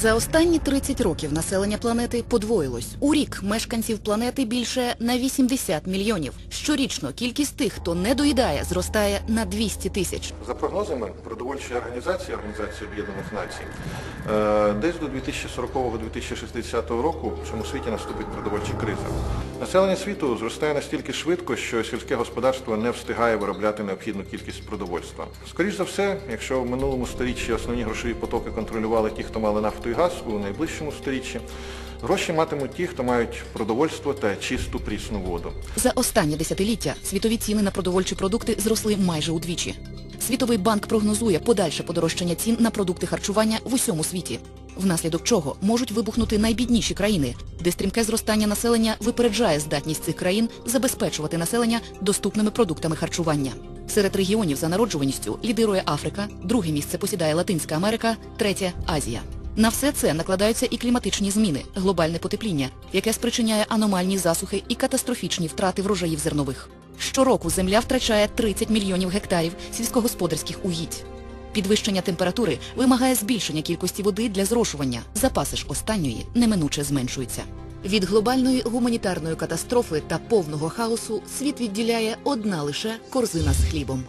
За останні 30 років населення планети подвоїлось. У рік мешканців планети більше на 80 мільйонів. Щорічно кількість тих, хто не доїдає, зростає на 200 тисяч. За прогнозами продовольчої організації, Організації Об'єднаних Націй, е, десь до 2040-2060 року в цьому світі наступить продовольча криза. Населення світу зростає настільки швидко, що сільське господарство не встигає виробляти необхідну кількість продовольства. Скоріше за все, якщо в минулому сторіччі основні грошові потоки контролювали ті, хто мали нафту і газ, у найближчому сторіччі гроші матимуть ті, хто мають продовольство та чисту прісну воду. За останнє десятиліття світові ціни на продовольчі продукти зросли майже удвічі. Світовий банк прогнозує подальше подорожчання цін на продукти харчування в усьому світі, внаслідок чого можуть вибухнути найбідніші країни, де стрімке зростання населення випереджає здатність цих країн забезпечувати населення доступними продуктами харчування. Серед регіонів за народжуваністю лідирує Африка, друге місце посідає Латинська Америка, третє Азія. На все це накладаються і кліматичні зміни, глобальне потепління, яке спричиняє аномальні засухи і катастрофічні втрати врожаїв зернових. Щороку земля втрачає 30 мільйонів гектарів сільськогосподарських угідь. Підвищення температури вимагає збільшення кількості води для зрошування. Запаси ж останньої неминуче зменшуються. Від глобальної гуманітарної катастрофи та повного хаосу світ відділяє одна лише корзина з хлібом.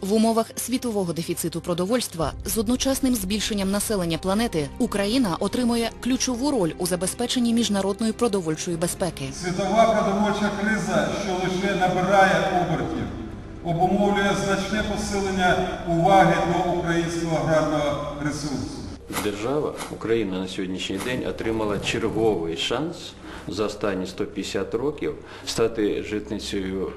В умовах світового дефіциту продовольства з одночасним збільшенням населення планети Україна отримує ключову роль у забезпеченні міжнародної продовольчої безпеки. Світова продовольча криза, що лише набирає обертів, обумовлює значне посилення уваги до українського аграрного ресурсу. Держава, Україна на сьогоднішній день отримала черговий шанс за останні 150 років стати житницею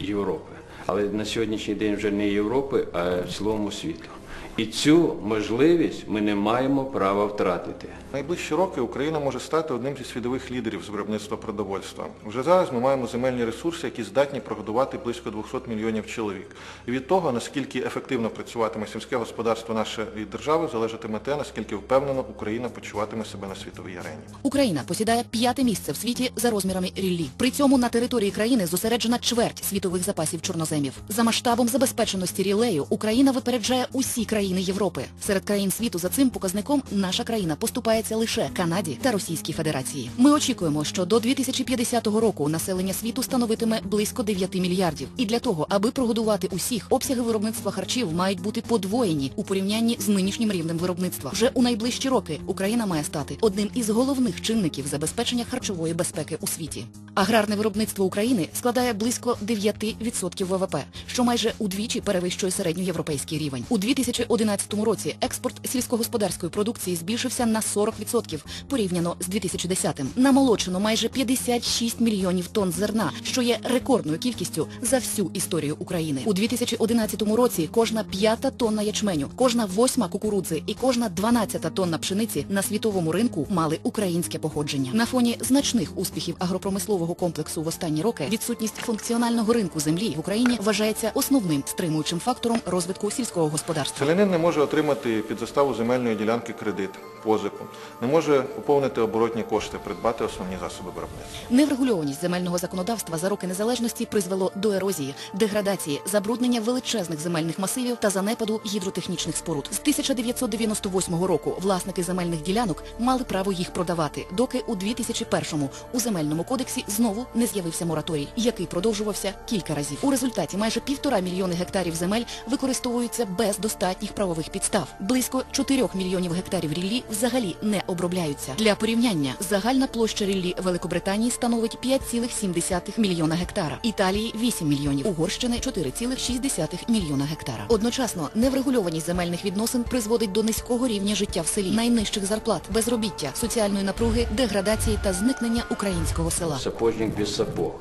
Європи. Але на сьогоднішній день вже не Європи, а цілому світу. І цю можливість ми не маємо права втратити. Найближчі роки Україна може стати одним зі світових лідерів з виробництва продовольства. Вже зараз ми маємо земельні ресурси, які здатні прогодувати близько 200 мільйонів чоловік. І від того, наскільки ефективно працюватиме сільське господарство нашої держави, залежатиме те, наскільки впевнено Україна почуватиме себе на світовій арені. Україна посідає п'яте місце в світі за розмірами ріллі. При цьому на території країни зосереджена чверть світових запасів чорноземів. За масштабом забезпеченості рілею Україна випереджає усі країни Європи. Серед країн світу за цим показником наша країна поступається лише Канаді та Російській Федерації. Ми очікуємо, що до 2050 року населення світу становитиме близько 9 мільярдів. І для того, аби прогодувати усіх, обсяги виробництва харчів мають бути подвоєні у порівнянні з нинішнім рівнем виробництва. Вже у найближчі роки Україна має стати одним із головних чинників забезпечення харчової безпеки у світі. Аграрне виробництво України складає близько 9% ВВП, що майже удвічі перевищує середньоєвропейський рівень. У 2011 році експорт сільськогосподарської продукції збільшився на 40% порівняно з 2010-м. Намолочено майже 56 мільйонів тонн зерна, що є рекордною кількістю за всю історію України. У 2011 році кожна п'ята тонна ячменю, кожна восьма кукурудзи і кожна дванадцята тонна пшениці на світовому ринку мали українське походження. На фоні значних успіхів агропромислового комплексу в останні роки відсутність функціонального ринку землі в Україні вважається основним стримуючим фактором розвитку сільського господарства. Селянин не може отримати під заставу земельної ділянки кредит, позику, не може поповнити оборотні кошти, придбати основні засоби виробництва. Неврегульованість земельного законодавства за роки незалежності призвело до ерозії, деградації, забруднення величезних земельних масивів та занепаду гідротехнічних споруд. З 1998 року власники земельних ділянок мали право їх продавати, доки у 2001-му у земельному кодексі знову не з'явився мораторій, який продовжувався кілька разів. У результаті майже півтора мільйони гектарів земель використовуються без достатніх правових підстав. Близько 4 мільйонів гектарів ріллі взагалі не обробляються. Для порівняння загальна площа ріллі Великобританії становить 5,7 мільйона гектара, Італії 8 мільйонів, Угорщини 4,6 мільйона гектара. Одночасно неврегульованість земельних відносин призводить до низького рівня життя в селі, найнижчих зарплат, безробіття, соціальної напруги, деградації та зникнення українського села. Сапожник без сапог.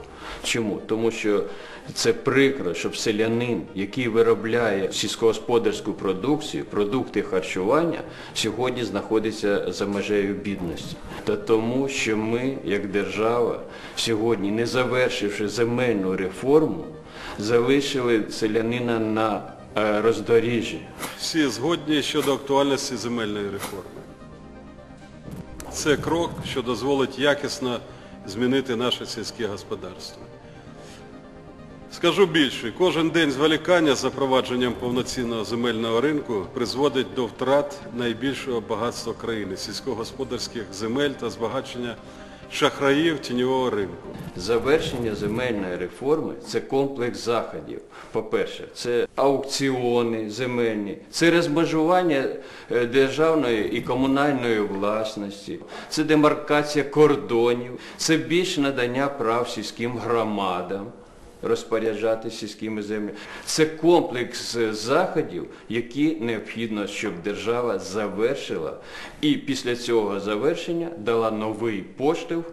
Чому? Тому що це прикро, щоб селянин, який виробляє сільськогосподарську продукцію, продукти харчування, сьогодні знаходиться за межею бідності. Та тому, що ми, як держава, сьогодні, не завершивши земельну реформу, залишили селянина на е, роздоріжжі. Всі згодні щодо актуальності земельної реформи. Це крок, що дозволить якісно змінити наше сільське господарство. Скажу більше, кожен день зволікання з запровадженням повноцінного земельного ринку призводить до втрат найбільшого багатства країни сільськогосподарських земель та збагачення шахраїв тіньового ринку. Завершення земельної реформи – це комплекс заходів. По-перше, це аукціони земельні, це розмежування е, державної і комунальної власності, це демаркація кордонів, це більше надання прав сільським громадам розпоряджати сільськими землями. Це комплекс е, заходів, які необхідно, щоб держава завершила і після цього завершення дала новий поштовх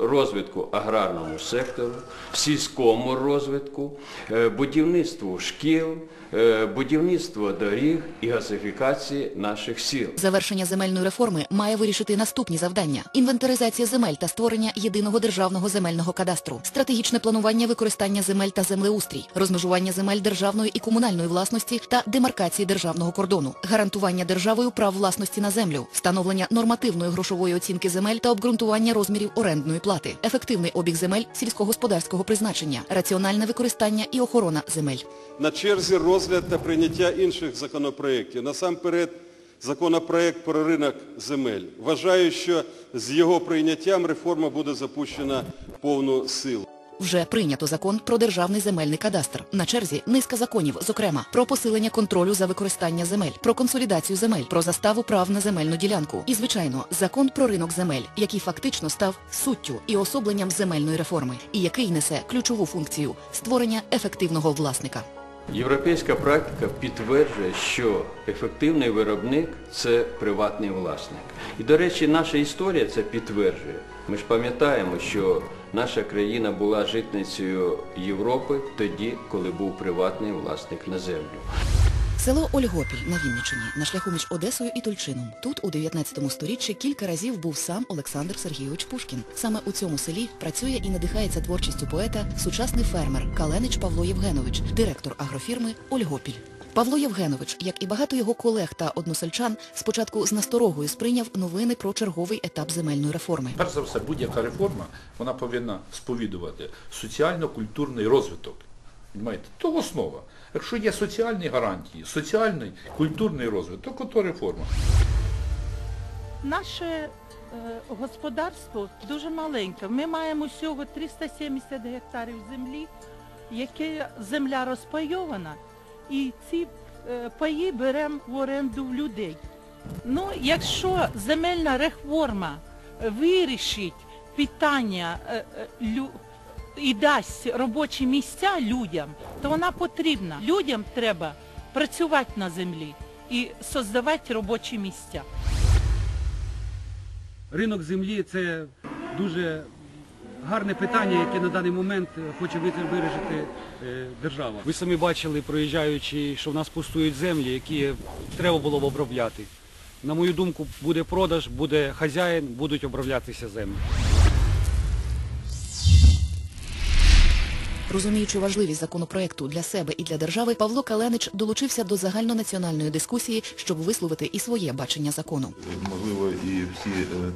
розвитку аграрному сектору, сільському розвитку, е, будівництву шкіл, е, будівництву доріг і газифікації наших сіл. Завершення земельної реформи має вирішити наступні завдання: інвентаризація земель та створення єдиного державного земельного кадастру, стратегічне планування використання земель та землеустрій, розмежування земель державної і комунальної власності та демаркації державного кордону, гарантування державою прав власності на землю, встановлення нормативної грошової оцінки земель та обґрунтування розмірів орендної плати, ефективний обіг земель сільськогосподарського призначення, раціональне використання і охорона земель. На черзі розгляд та прийняття інших законопроєктів. Насамперед, законопроєкт про ринок земель. Вважаю, що з його прийняттям реформа буде запущена в повну силу. Вже прийнято закон про державний земельний кадастр. На черзі низка законів, зокрема, про посилення контролю за використання земель, про консолідацію земель, про заставу прав на земельну ділянку. І, звичайно, закон про ринок земель, який фактично став суттю і особленням земельної реформи, і який несе ключову функцію створення ефективного власника. Європейська практика підтверджує, що ефективний виробник – це приватний власник. І, до речі, наша історія це підтверджує. Ми ж пам'ятаємо, що наша країна була житницею Європи тоді, коли був приватний власник на землю. Село Ольгопіль на Вінниччині, на шляху між Одесою і Тульчином. Тут у 19 сторіччі кілька разів був сам Олександр Сергійович Пушкін. Саме у цьому селі працює і надихається творчістю поета сучасний фермер Каленич Павло Євгенович, директор агрофірми Ольгопіль. Павло Євгенович, як і багато його колег та односельчан, спочатку з насторогою сприйняв новини про черговий етап земельної реформи. Перш за все, будь-яка реформа вона повинна сповідувати соціально-культурний розвиток. Понимаєте? То основа. Якщо є соціальні гарантії, соціальний культурний розвиток, то реформа. Наше е, господарство дуже маленьке. Ми маємо всього 370 гектарів землі, яке земля розпайована, і ці е, паї беремо в оренду в людей. Ну, якщо земельна реформа вирішить питання е, е, і дасть робочі місця людям, то вона потрібна. Людям треба працювати на землі і создавати робочі місця. Ринок землі це дуже гарне питання, яке на даний момент е, хоче вирішити е, держава. Ви самі бачили, проїжджаючи, що в нас пустують землі, які треба було б обробляти. На мою думку, буде продаж, буде хазяїн, будуть оброблятися землі. Розуміючи важливість законопроекту для себе і для держави, Павло Каленич долучився до загальнонаціональної дискусії, щоб висловити і своє бачення закону. Можливо, і всі е,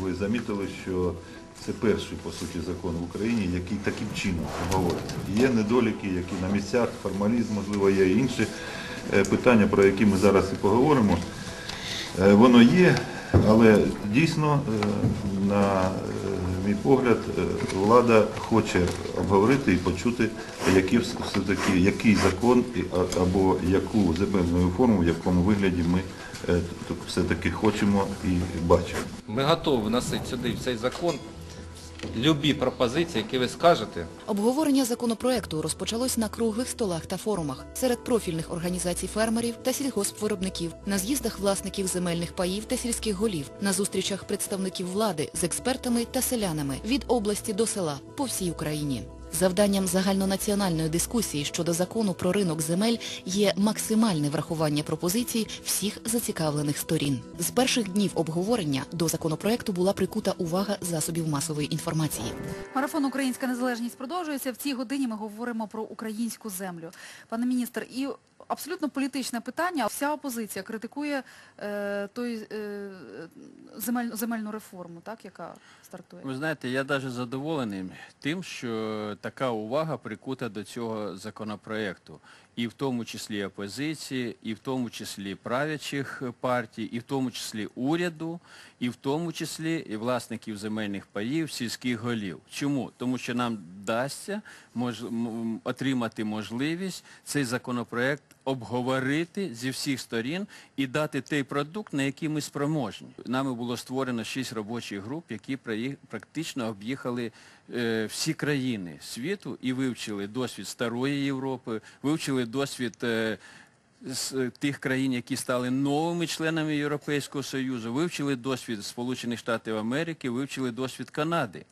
ви замітили, що це перший, по суті, закон в Україні, який таким чином говорить. Є недоліки, які на місцях, формалізм, можливо, є інші е, питання, про які ми зараз і поговоримо. Е, Воно є, але дійсно, е, на мій погляд, влада хоче обговорити і почути, які все-таки, який закон або яку земельну реформу, в якому вигляді ми все-таки хочемо і бачимо. Ми готові вносити сюди цей закон любі пропозиції, які ви скажете. Обговорення законопроекту розпочалось на круглих столах та форумах серед профільних організацій фермерів та сільгоспвиробників, на з'їздах власників земельних паїв та сільських голів, на зустрічах представників влади з експертами та селянами від області до села по всій Україні. Завданням загальнонаціональної дискусії щодо закону про ринок земель є максимальне врахування пропозицій всіх зацікавлених сторін. З перших днів обговорення до законопроекту була прикута увага засобів масової інформації. Марафон Українська незалежність продовжується. В цій годині ми говоримо про українську землю. Пане міністр, і абсолютно політичне питання. Вся опозиція критикує е, той е, земель, земельну реформу, так, яка стартує? Ви знаєте, я навіть задоволений тим, що така увага прикута до цього законопроекту. І в тому числі опозиції, і в тому числі правячих партій, і в тому числі уряду, і в тому числі і власників земельних паїв, сільських голів. Чому? Тому що нам вдасться мож, отримати можливість цей законопроект обговорити зі всіх сторін і дати той продукт, на який ми спроможні. Нами було створено шість робочих груп, які практично об'їхали е, всі країни світу і вивчили досвід Старої Європи, вивчили досвід е, з е, тих країн, які стали новими членами Європейського Союзу, вивчили досвід Сполучених Штатів Америки, вивчили досвід Канади.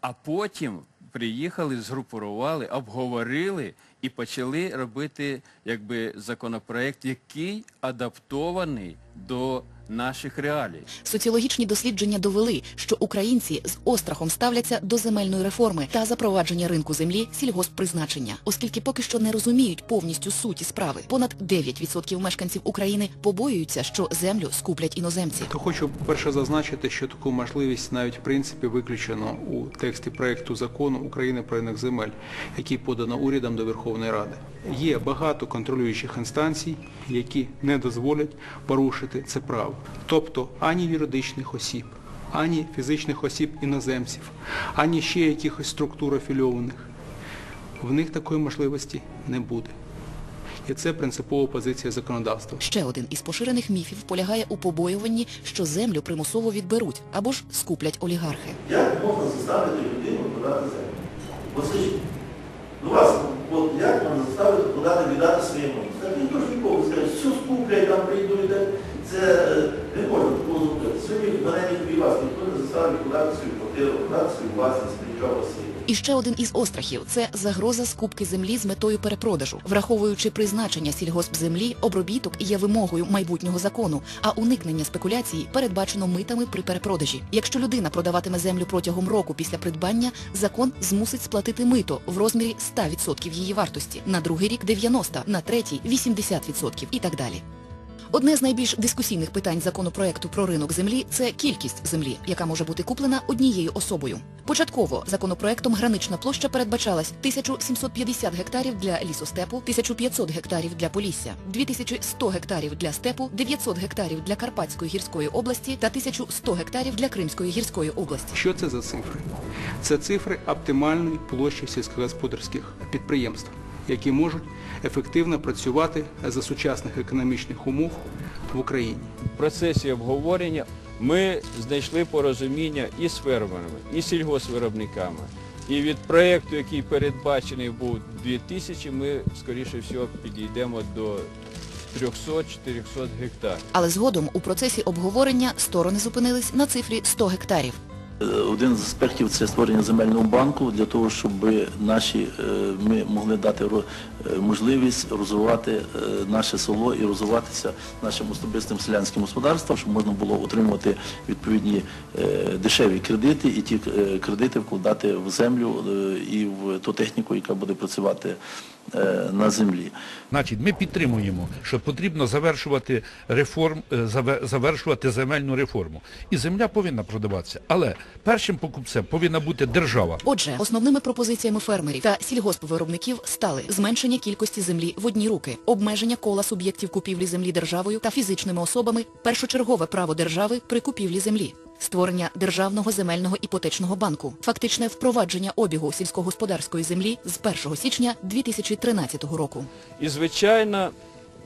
А потім приїхали, згрупували, обговорили і почали робити якби, законопроект, який адаптований до наших реалій. Соціологічні дослідження довели, що українці з острахом ставляться до земельної реформи та запровадження ринку землі сільгосппризначення, оскільки поки що не розуміють повністю суті справи. Понад 9% мешканців України побоюються, що землю скуплять іноземці. То хочу перше зазначити, що таку можливість навіть в принципі виключено у тексті проекту закону України про ринок земель, який подано урядом до Верховної Ради. Є багато контролюючих інстанцій, які не дозволять порушити це право. Тобто ані юридичних осіб, ані фізичних осіб іноземців, ані ще якихось структур афільованих. В них такої можливості не буде. І це принципова позиція законодавства. Ще один із поширених міфів полягає у побоюванні, що землю примусово відберуть або ж скуплять олігархи. Як можна заставити людину продати землю? От скажіть, ну вас, от як можна заставити продати, віддати своєму? Так ніхто ж нікого скаже, все скуплять, там прийдуть, так, це е, не можна такого зробити. Сьогодні мене ніхто і вас, ніхто не продати свою квартиру, свою власність, нічого світу. І ще один із острахів це загроза скупки землі з метою перепродажу. Враховуючи призначення сільгоспземлі, обробіток є вимогою майбутнього закону, а уникнення спекуляцій передбачено митами при перепродажі. Якщо людина продаватиме землю протягом року після придбання, закон змусить сплатити мито в розмірі 100% її вартості, на другий рік 90%, на третій 80% і так далі. Одне з найбільш дискусійних питань законопроекту про ринок землі це кількість землі, яка може бути куплена однією особою. Початково законопроектом гранична площа передбачалась 1750 гектарів для лісостепу, 1500 гектарів для Полісся, 2100 гектарів для степу, 900 гектарів для Карпатської гірської області та 1100 гектарів для Кримської гірської області. Що це за цифри? Це цифри оптимальної площі сільськогосподарських підприємств, які можуть ефективно працювати за сучасних економічних умов в Україні. В процесі обговорення ми знайшли порозуміння і з фермерами, і з сільгоспвиробниками. І від проєкту, який передбачений був 2000, ми, скоріше всього, підійдемо до 300-400 гектарів. Але згодом у процесі обговорення сторони зупинились на цифрі 100 гектарів. Е, Один з аспектів це створення земельного банку для того, щоб наші е, ми могли дати е, можливість розвивати наше село і розвиватися нашим особистим селянським господарством, щоб можна було отримувати відповідні дешеві кредити і ті кредити вкладати в землю і в ту техніку, яка буде працювати на землі. Значить, ми підтримуємо, що потрібно завершувати реформ, е, завершувати земельну реформу. І земля повинна продаватися. Але першим покупцем повинна бути держава. Отже, основними пропозиціями фермерів та сільгоспвиробників стали зменшення кількості землі в одні руки, обмеження кола суб'єктів купівлі землі державою та фізичними особами, першочергове право держави при купівлі землі. Створення державного земельного іпотечного банку, фактичне впровадження обігу сільськогосподарської землі з 1 січня 2013 року. І, звичайно,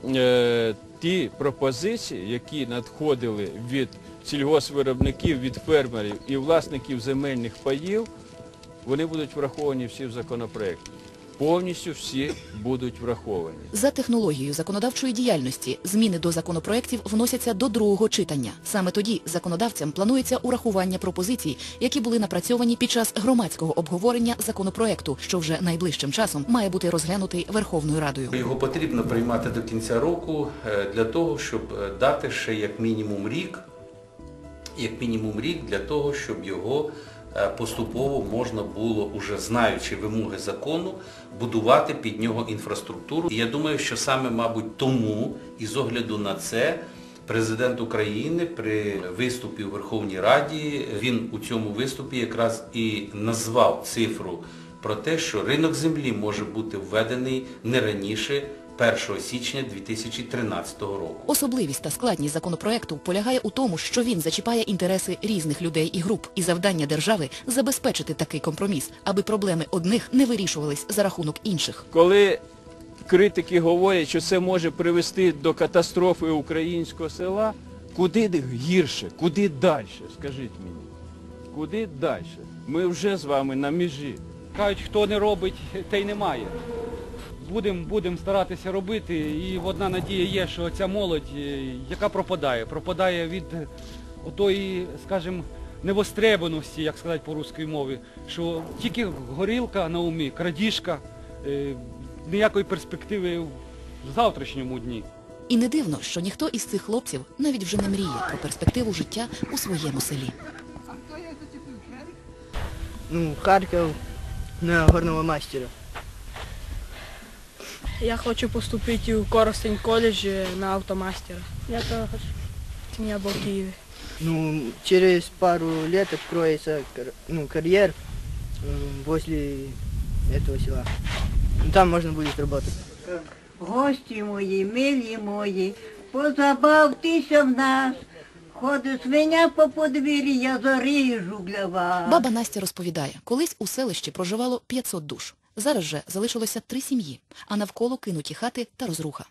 е, ті пропозиції, які надходили від сільгоспвиробників, від фермерів і власників земельних паїв, вони будуть враховані всі в законопроекті. Повністю всі будуть враховані. За технологією законодавчої діяльності зміни до законопроєктів вносяться до другого читання. Саме тоді законодавцям планується урахування пропозицій, які були напрацьовані під час громадського обговорення законопроєкту, що вже найближчим часом має бути розглянутий Верховною Радою. Його потрібно приймати до кінця року е, для того, щоб е, дати ще як мінімум рік, як мінімум рік для того, щоб його поступово можна було, уже знаючи вимоги закону, будувати під нього інфраструктуру. І я думаю, що саме, мабуть, тому і з огляду на це Президент України при виступі у Верховній Раді, він у цьому виступі якраз і назвав цифру про те, що ринок землі може бути введений не раніше 1 січня 2013 року. Особливість та складність законопроекту полягає у тому, що він зачіпає інтереси різних людей і груп, і завдання держави забезпечити такий компроміс, аби проблеми одних не вирішувались за рахунок інших. Коли критики говорять, що це може привести до катастрофи українського села, куди гірше, куди далі, скажіть мені? Куди далі? Ми вже з вами на межі. Кажуть, хто не робить, те й немає. Будемо будем старатися робити, і одна надія є, що ця молодь, е, яка пропадає, пропадає від отої, скажімо, невостребаності, як сказати по-русській мові, що тільки горілка на умі, крадіжка, е, ніякої перспективи в завтрашньому дні. І не дивно, що ніхто із цих хлопців навіть вже не мріє про перспективу життя у своєму селі. Ну, Харків на горного мастера. Я хочу поступити у Коростень коледж на автомастера. Я тоже хочу. Я был в Киеве. Ну, через пару лет откроется ну, карьер возле этого села. Ну, Там можно будет работать. Гості мої, милі мої, позабавтеся в нас. Ходить свиня по подвір'ї, я заріжу для вас. Баба Настя розповідає, колись у селищі проживало 500 душ. Зараз же залишилося три сім'ї, а навколо кинуті хати та розруха.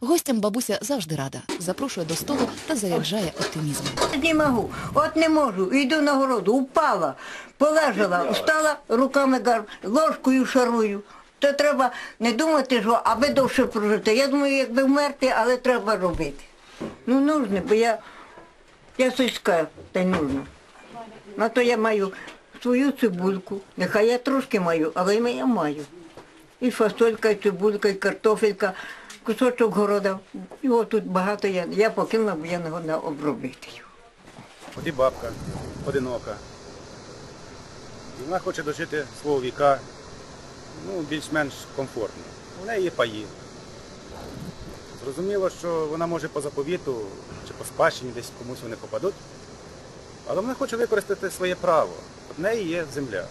Гостям бабуся завжди рада, запрошує до столу та заряджає оптимізмом. Не можу, от не можу, йду на городу, упала, полежала, встала, руками ложкою шарую. То треба не думати, що аби довше прожити. Я думаю, якби вмерти, але треба робити. Ну, нужно, бо я, я сільська, та й нужно. На то я маю свою цибульку. Нехай я трошки маю, але я маю. І фасолька, і цибулька, і картофелька, кусочок города. Його тут багато я. Я покинула, бо я не годна обробити його. От і бабка одинока. І вона хоче дожити свого віка ну, більш-менш комфортно. У неї є паї. Зрозуміло, що вона може по заповіту чи по спадщині десь комусь вони попадуть. Але вона хоче використати своє право. В неї є земля.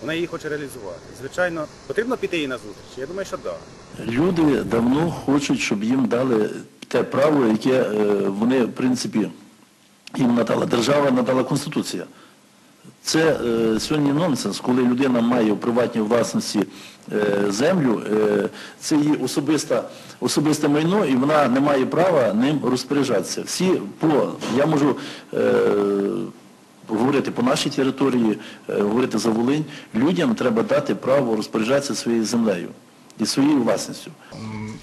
Вона її хоче реалізувати. Звичайно, потрібно піти їй на зустріч. Я думаю, що так. Да. Люди давно хочуть, щоб їм дали те право, яке е, вони, в принципі, їм надала. Держава надала Конституція. Це е, сьогодні нонсенс, коли людина має у приватній власності е, землю, е, це її особиста, особисте майно, і вона не має права ним розпоряджатися. Всі по, я можу е, говорити по нашій території, е, говорити за Волинь, людям треба дати право розпоряджатися своєю землею і своєю власністю.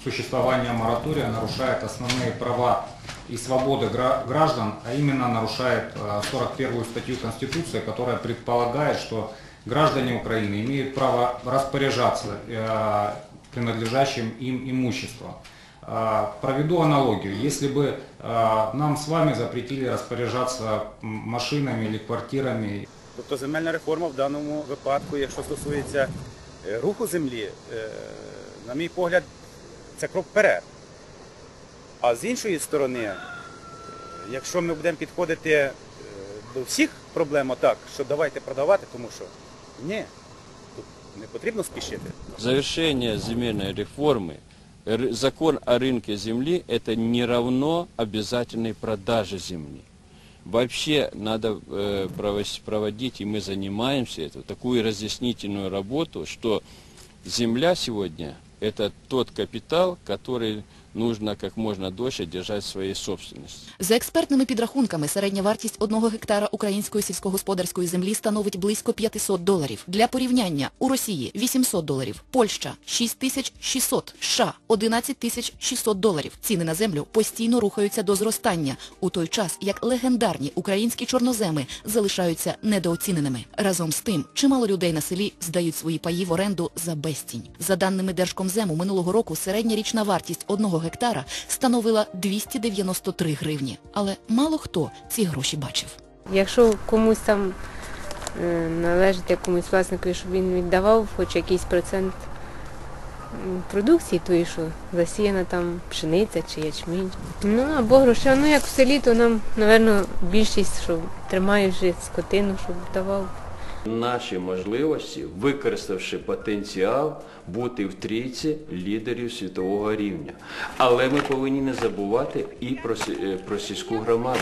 существование моратория нарушает основные права и свободы гра- граждан, а именно нарушает э, 41 статью Конституции, которая предполагает, что граждане Украины имеют право распоряжаться э, принадлежащим им имуществом. Э, Проведу аналогию. Если бы э, нам с вами запретили распоряжаться м, машинами или квартирами Тобто земельна реформа в даному випадку, якщо стосується е, руху землі, е, на мій погляд, це крок вперед. А з іншої сторони, е, якщо ми будемо підходити е, до всіх проблем отак, що давайте продавати, тому що ні, тут не потрібно спішити. Завершение земельной реформы, р- закон о рынке земли, это не равно обязательной продаже земли. Вообще надо э, провос- проводить, и мы занимаемся этим, такую разъяснительную работу, что земля сегодня это тот капитал, который нужно как можно дольше держать своей собственности. За експертними підрахунками, середня вартість одного гектара української сільськогосподарської землі становить близько 500 доларів. Для порівняння у Росії 800 доларів, Польща 6600, США 11600 доларів. Ціни на землю постійно рухаються до зростання, у той час як легендарні українські чорноземи залишаються недооціненими. Разом з тим, чимало людей на селі здають свої паї в оренду за безцінь. За даними Держкомзему, минулого року середня річна вартість одного гектара становила 293 гривні. Але мало хто ці гроші бачив. Якщо комусь там е, належить якомусь власнику, щоб він віддавав хоч якийсь процент продукції, тої, що засіяна там пшениця чи ячмінь. Ну або грошей, ну як в селі, то нам, напевно, більшість, що вже скотину, щоб давав. Наші можливості, використавши потенціал, бути в трійці лідерів світового рівня. Але ми повинні не забувати і про, е, сільську громаду,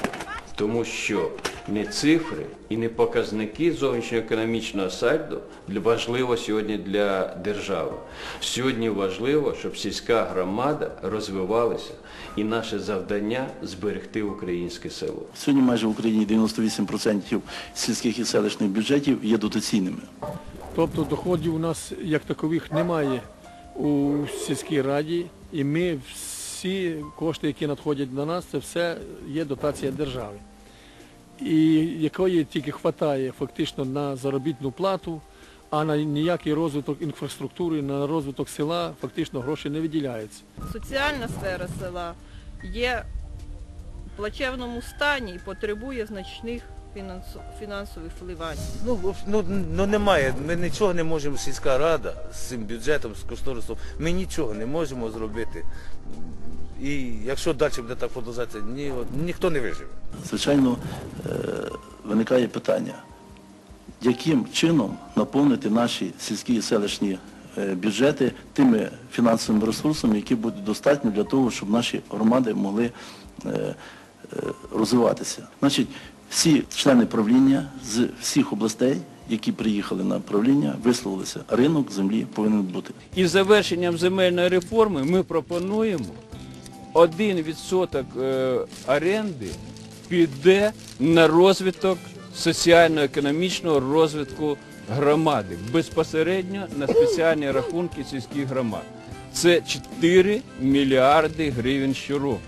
тому що не цифри і не показники зовнішньоекономічного сальдо для- важливо сьогодні для держави. Сьогодні важливо, щоб сільська громада розвивалася і наше завдання зберегти українське село. Сьогодні майже в Україні 98% сільських і селищних бюджетів є дотаційними. Тобто доходів у нас як такових немає у сільській раді, і ми всі кошти, які надходять на нас, це все є дотація держави. І якої тільки вистачає фактично на заробітну плату, а на ніякий розвиток інфраструктури, на розвиток села фактично гроші не виділяється. Соціальна сфера села є в плачевному стані і потребує значних фінансових вливань. Ну, ну, ну немає, ми нічого не можемо, сільська рада з цим бюджетом, з кошторисом, ми нічого не можемо зробити. І якщо далі буде так продовжатися, ні, ніхто не виживе. Звичайно, е, виникає питання, яким чином наповнити наші сільські і селищні е, бюджети тими фінансовими ресурсами, які будуть достатні для того, щоб наші громади могли е, розвиватися. Значить, всі члени правління з всіх областей, які приїхали на правління, висловилися, ринок землі повинен бути. І завершенням земельної реформи ми пропонуємо 1% е, оренди піде на розвиток соціально-економічного розвитку громади безпосередньо на спеціальні рахунки сільських громад. Це 4 мільярди гривень щороку.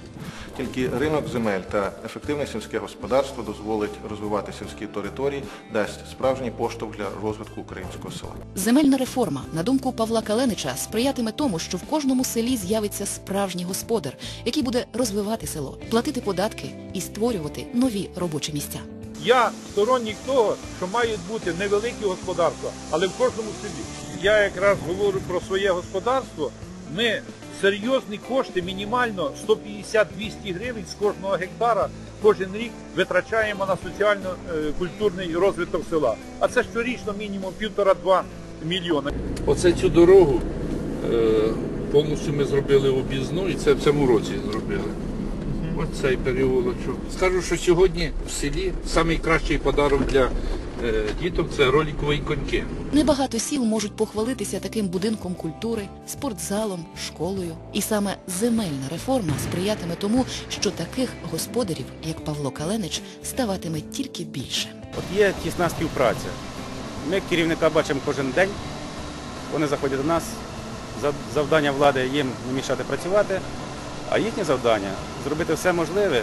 Тільки ринок земель та ефективне сільське господарство дозволить розвивати сільські території, дасть справжній поштовх для розвитку українського села. Земельна реформа, на думку Павла Каленича, сприятиме тому, що в кожному селі з'явиться справжній господар, який буде розвивати село, платити податки і створювати нові робочі місця. Я сторонник того, що мають бути невеликі господарства, але в кожному селі. Я якраз говорю про своє господарство. Ми серйозні кошти, мінімально 150-200 гривень з кожного гектара кожен рік витрачаємо на соціально-культурний розвиток села. А це щорічно мінімум півтора-два мільйона. Оце цю дорогу е, повністю ми зробили об'їзну і це в цьому році зробили. Ось цей переулочок. Скажу, що сьогодні в селі найкращий подарунок для е, діток це роликові коньки. Небагато сіл можуть похвалитися таким будинком культури, спортзалом, школою. І саме земельна реформа сприятиме тому, що таких господарів, як Павло Каленич, ставатиме тільки більше. От є тісна співпраця. Ми керівника бачимо кожен день, вони заходять до нас, За- завдання влади їм не мішати працювати, а їхнє завдання зробити все можливе,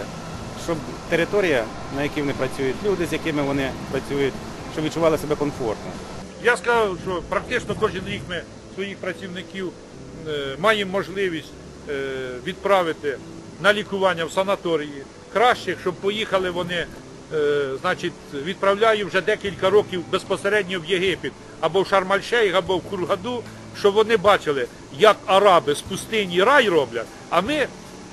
щоб територія, на якій вони працюють, люди, з якими вони працюють, щоб відчували себе комфортно. Я сказав, що практично кожен рік ми своїх працівників е, маємо можливість е, відправити на лікування в санаторії. Краще, щоб поїхали вони, е, значить, відправляю вже декілька років безпосередньо в Єгипет, або в Шарм-Аль-Шейх, або в Кургаду, щоб вони бачили, як араби з пустині рай роблять, а ми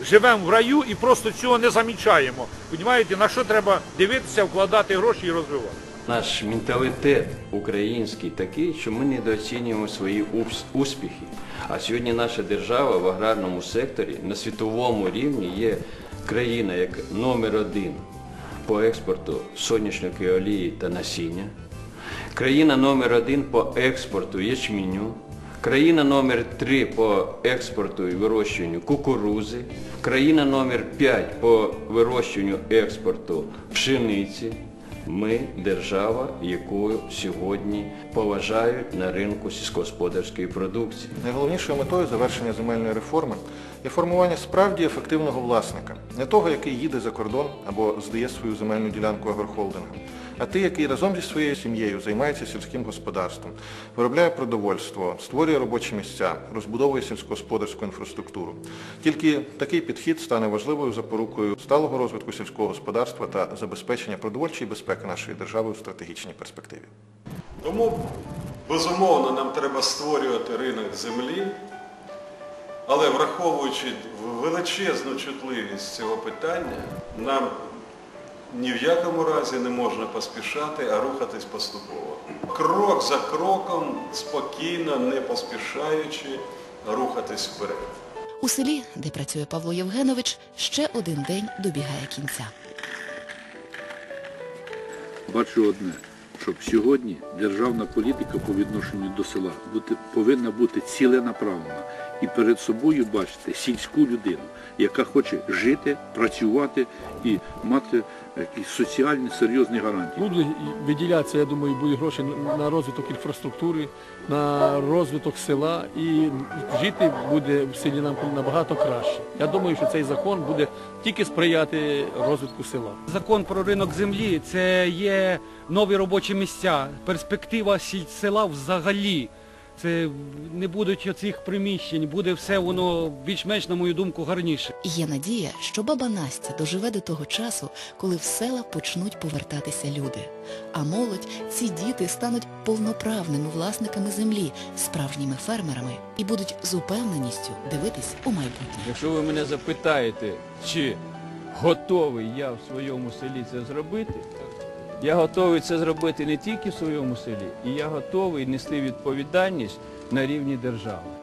живемо в раю і просто цього не замічаємо. Понімаєте, на що треба дивитися, вкладати гроші і розвивати. Наш менталітет український такий, що ми недооцінюємо свої успіхи. А сьогодні наша держава в аграрному секторі на світовому рівні є країна як номер один по експорту соняшникової олії та насіння, країна номер один по експорту ячменю, країна номер три по експорту і вирощуванню кукурузи, країна номер п'ять по вирощуванню експорту пшениці. Ми держава, яку сьогодні поважають на ринку сільськогосподарської продукції. Найголовнішою метою завершення земельної реформи є формування справді ефективного власника, не того, який їде за кордон або здає свою земельну ділянку агрохолдингам, а той, який разом зі своєю сім'єю займається сільським господарством, виробляє продовольство, створює робочі місця, розбудовує сільськогосподарську інфраструктуру. Тільки такий підхід стане важливою запорукою сталого розвитку сільського господарства та забезпечення продовольчої безпеки нашої держави у стратегічній перспективі. Тому, безумовно, нам треба створювати ринок землі, Але враховуючи величезну чутливість цього питання, нам ні в якому разі не можна поспішати, а рухатись поступово. Крок за кроком, спокійно, не поспішаючи, рухатись вперед. У селі, де працює Павло Євгенович, ще один день добігає кінця. Бачу одне, щоб сьогодні державна політика по відношенню до села бути, повинна бути ціленаправлена і перед собою бачити сільську людину, яка хоче жити, працювати і мати якісь соціальні серйозні гарантії. Будуть виділятися, я думаю, будуть гроші на розвиток інфраструктури, на розвиток села і жити буде в селі нам набагато краще. Я думаю, що цей закон буде тільки сприяти розвитку села. Закон про ринок землі це є нові робочі місця, перспектива сіль- села взагалі. Це не будуть оцих приміщень, буде все воно більш-менш, на мою думку, гарніше. Є надія, що баба Настя доживе до того часу, коли в села почнуть повертатися люди. А молодь, ці діти стануть повноправними власниками землі, справжніми фермерами і будуть з упевненістю дивитись у майбутнє. Якщо ви мене запитаєте, чи готовий я в своєму селі це зробити, я готовий це зробити не тільки в своєму селі, і я готовий нести відповідальність на рівні держави.